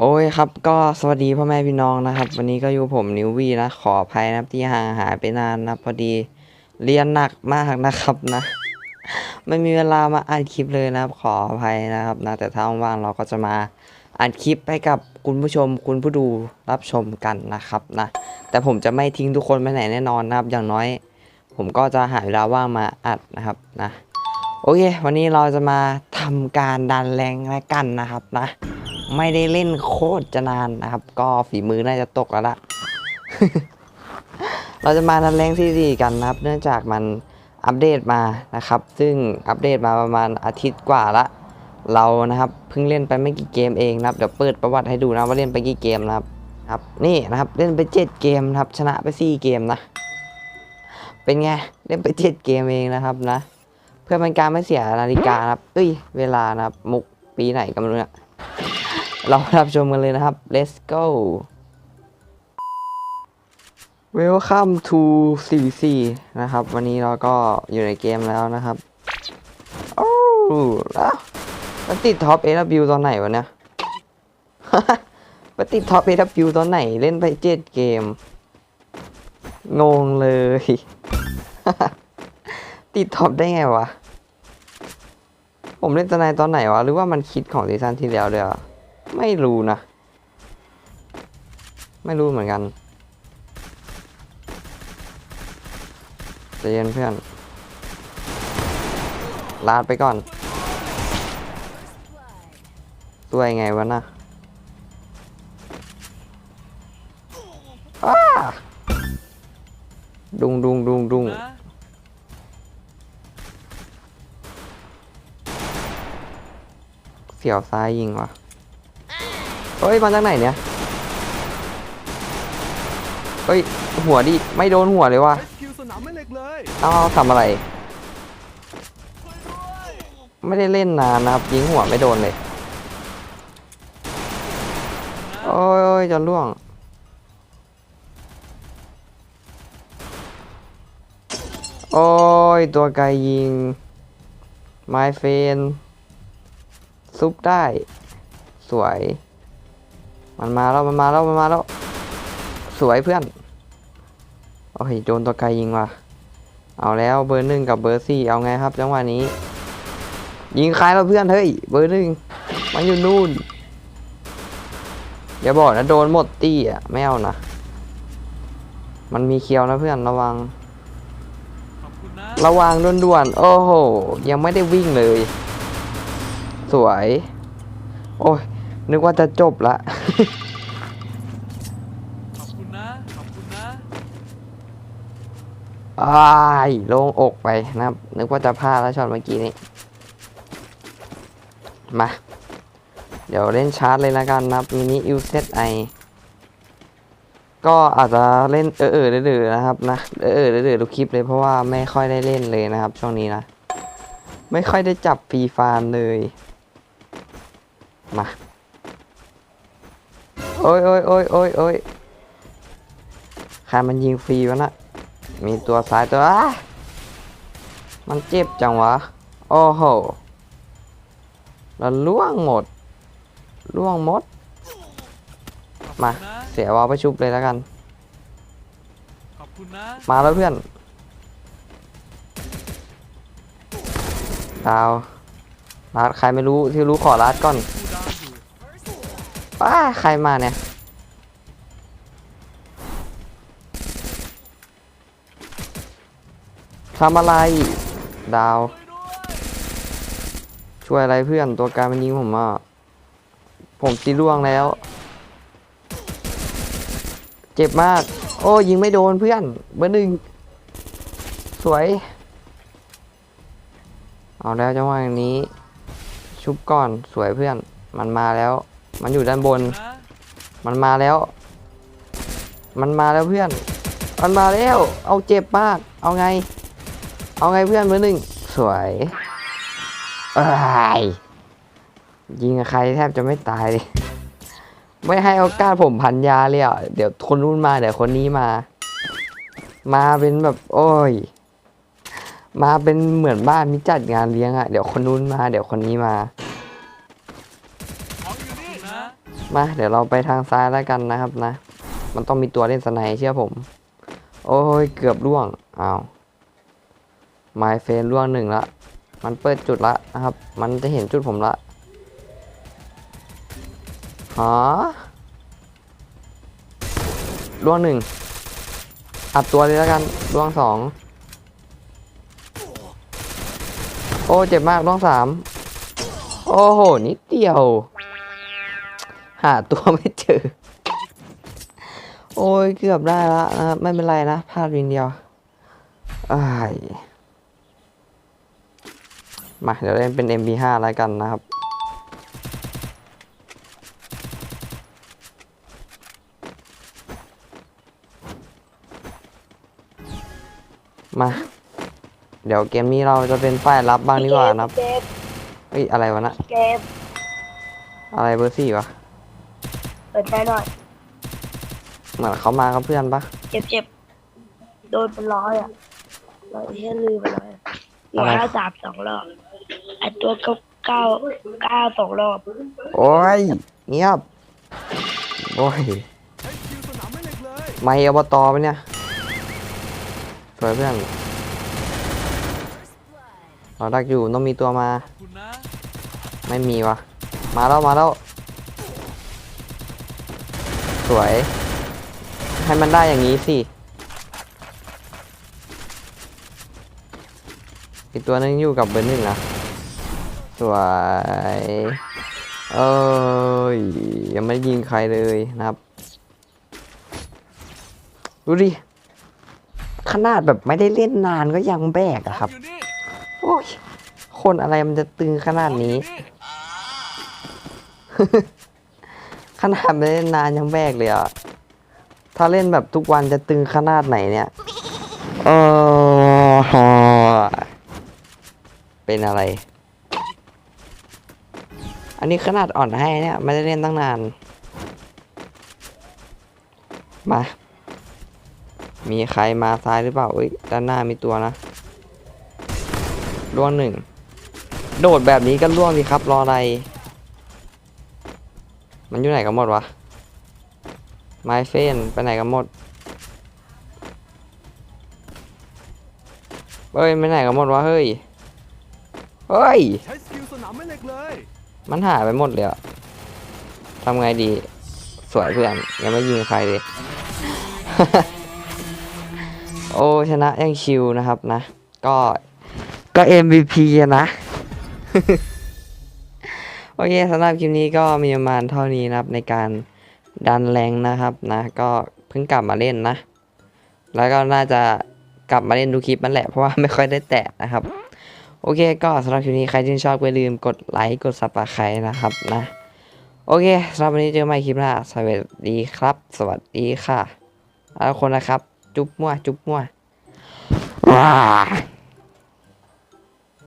โอ้ยครับก็สวัสดีพ่อแม่พี่น้องนะครับ วันนี้ก็อยู่ผมนิววีนะขออภัยนะครับที่ห่างหายไปนานนะพอดีเรียนหนักมากนะครับนะ ไม่มีเวลามาอัดคลิปเลยนะครับ ขออภัยนะครับนะแต่ถ้าว่างเราก็จะมาอัดคลิปให้กับคุณผู้ชม คุณผู้ดูรับชมกันนะครับนะแต่ผมจะไม่ทิ้งทุกคนไปไหนแน่นอนนะครับ อย่างน้อย ผมก็จะหาเวลาว่างมาอัดนะครับนะ โอเค วันนี้เราจะมาทำการดันแรงและกันนะครับนะ ไม่ได้เล่นโคตรจะนานนะครับ ก็ฝีมือน่าจะตกแล้วละเราจะมาดันแรงที่ดีกันนะครับ เนื่องจากมันอัปเดตมานะครับ ซึ่งอัปเดตมาประมาณอาทิตย์กว่าละ เรานะครับเพิ่งเล่นไปไม่กี่เกมเองนะครับ เดี๋ยวเปิดประวัติให้ดูนะว่าเล่นไปกี่เกมนะครับครับนี่นะครับเล่นไปเจ็ดเกมนะครับ ชนะไปสี่เกมนะ เป็นไงเล่นไปเจ็ดเกมเองนะครับนะ เพื่อเป็นการไม่เสียนาฬิกานะครับเอ้ยเวลานะครับมุกปีไหนก็ไม่รู้เนี่ย เรารับชมกันเลยนะครับ let's go welcome to CVC นะครับ วันนี้เราก็อยู่ในเกมแล้วนะครับโอ้แล้วมันติดท็อป AW ตอนไหนวะเนี่ยมันติดท็อป AW ตอนไหนเล่นไปเจ็ดเกม งงเลย ติดท็อปได้ไงวะ ผมเล่นตอนไหนตอนไหนวะ หรือว่ามันคิดของซีซั่นที่แล้วด้วยอะไม่รู้นะ ไม่รู้เหมือนกันใจเย็นเพื่อน ลาดไปก่อนตัวยังไงวะนะดุงดุงดุงดุงน สียวซ้ายยิงวะเฮ้ยมาจากไหนเนี่ยเฮ้ยหัวดิไม่โดนหัวเลยวะเอสคิวสนาทำอะไร ไม่ได้เล่นนานนะครับยิงหัวไม่โดนเลยโอ้ยอยจะล่วงโอ้ยตัวไกลยิงไมเฟน ซุปได้ สวย มันมาแล้ว มันมาแล้ว มันมาแล้ว สวยเพื่อน โอ้ยโดนตัวไกลยิงว่ะ เอาแล้วเบอร์หนึ่งกับเบอร์สี่เอาไงครับจังหวะนี้ ยิงใครแล้วเพื่อนเฮ้ยเบอร์หนึ่งมันอยู่นู่น อย่าบอกนะโดนหมดตี้อะไม่เอานะ มันมีเคียวนะเพื่อนระวังขอบคุณนะระวังด่วนๆ โอ้โห ยังไม่ได้วิ่งเลย สวย โอ้ย นึกว่าจะจบละ ขอบคุณนะ ขอบคุณนะ อ้ายโล่งอกไปนะครับ นึกว่าจะพลาดแล้วช็อตเมื่อกี้นี้ มา เดี๋ยวเล่นชาร์จเลยละกันนะครับมินิยูเซตไอก็อาจจะเล่นเออเออเดือๆนะครับนะเออเออเดือๆทุกคลิปเลยเพราะว่าไม่ค่อยได้เล่นเลยนะครับ ช่วงนี้นะ ไม่ค่อยได้จับฟรีฟาร์มเลย มา โอ้ยโอ้ยโอ้ยโอ้ยโอ้ยใครมันยิงฟรีวะนะมีตัวซ้ายตัวอ้ามันเจ็บจังวะ โอ้โหแล้วล่วงหมด ล่วงหมดขอบมาคุณนะเสียวอลไปชุบเลยแล้วกัน ขอบคุณนะ มาแล้วเพื่อนดาวรัดใครไม่รู้ที่รู้ขอรัดก่อนคูลดาวน์อยู่ ป้าใครมาเนี่ย ทำอะไร ดาว ช่วยอะไรเพื่อนตัวการมันยิงผมอะ ผมตีล่วงแล้ว เจ็บมาก โอ้ยิงไม่โดนเพื่อน เบอร์หนึ่ง สวย เอาแล้วจังหวะนี้ ชุบก่อนสวยเพื่อนมันมาแล้ว มันอยู่ด้านบนนะมันมาแล้ว มันมาแล้วเพื่อน มันมาแล้ว เอาเจ็บมาก เอาไง เอาไงเพื่อนเบอร์หนึ่ง สวยเอ้ยยิงกับใครแทบจะไม่ตายเลย ไม่ให้โอกาสผมพันยาเลยอะ เดี๋ยวคนนู้นมา เดี๋ยวคนนี้มา มาเป็นแบบ โอ้ย มาเป็นเหมือนบ้านมิจัดงานเลี้ยงอะ เดี๋ยวคนนู้นมา เดี๋ยวคนนี้มาของอยู่นี่นะ มาเดี๋ยวเราไปทางซ้ายแล้วกันนะครับนะ มันต้องมีตัวเล่นสไนเชื่อผม โอ้ยเกือบล่วงอ้าวไมเฟนล่วงหนึ่งละ มันเปิดจุดละนะครับ มันจะเห็นจุดผมละฮะล่วงหนึ่งอัดตัวเลยแล้วกันล่วงสองโอ้เจ็บมากล่วงสามโอ้โหนิดเดียวาตัวไม่เจอ โอ้ยเกือบได้ละนะครับไม่เป็นไรนะพลาดวินเดียวอ้ายมาเดี๋ยวเล่นเป็น MP5 แล้วกันนะครับมา เดี๋ยวเกมนี้เราจะเป็นฝ่ายรับบ้างดีกว่านะครับเกมเฮ้ยอะไรวะนะ เกมอะไรเบอร์สี่วะเปิดใจหน่อยเหมือนเขามากับเพื่อนปะเจ็บเจ็บโดนเป็นร้อยอะร้อยที่ลืมไปร้อยอะอะร้ไรอยห้าสามสองรอบไอตัวเก้าเก้าเก้าสองรอบ โอ้ยเงียบ โอ้ยใช้คิวสนามไม่เหล็กเลยไม่อบตไปะเนี่ยสวยเพื่อนเราดักอยู่ต้องมีตัวมาขอบคุณนะไม่มีวะมาแล้วมาแล้ว สวย ให้มันได้อย่างนี้สิอีกตัวนึงอยู่กับเบอร์หนึ่งนะสวยเอ้ยยังไม่ยิงใครเลยนะครับดูดิขนาดแบบไม่ได้เล่นนานก็ยังแบกอะครับ โอ้ย คนอะไรมันจะตึงขนาดนี้ ขนาดไม่ได้นนานยังแบกเลยอะ ถ้าเล่นแบบทุกวันจะตึงขนาดไหนเนี่ยเออเป็นอะไร อันนี้ขนาดอ่อนให้เนี่ยไม่ได้เล่นตั้งนาน มา มีใครมาซ้ายหรือเปล่าเอ้ยด้านหน้ามีตัวนะล่วงหนึ่ง โดดแบบนี้ก็ล่วงดีครับรออะไร มันอยู่ไหนกันหมดวะ ไมเฟนไปไหนกันหมดเฮ้ยไปไหนกันหมดวะเฮ้ย เฮ้ย ใช้สกิลสนามไม่เหล็กเลย มันหายไปหมดเลยอะทำไงดี สวยเพื่อนยังไม่ยิงใครเลย โอ้ชนะยังชิวนะครับนะ ก็ก็ MVP อะนะ โอเคสำหรับคลิปนี้ก็มีประมาณเท่านี้นะครับในการดันแรงนะครับนะก็เพิ่งกลับมาเล่นนะ แล้วก็น่าจะกลับมาเล่นดูคลิปมันแหละเพราะว่าไม่ค่อยได้แตะนะครับ โอเคก็สำหรับคลิปนี้ใครที่ชอบก็อย่าลืมกดไลค์กดซับสไครต์นะครับนะโอเคสำหรับวันนี้เจอกันใหม่คลิปหน้าสวัสดีครับ สวัสดีค่ะทุกคนนะครับ จุ๊บมั่วจุ๊บมั่วว้า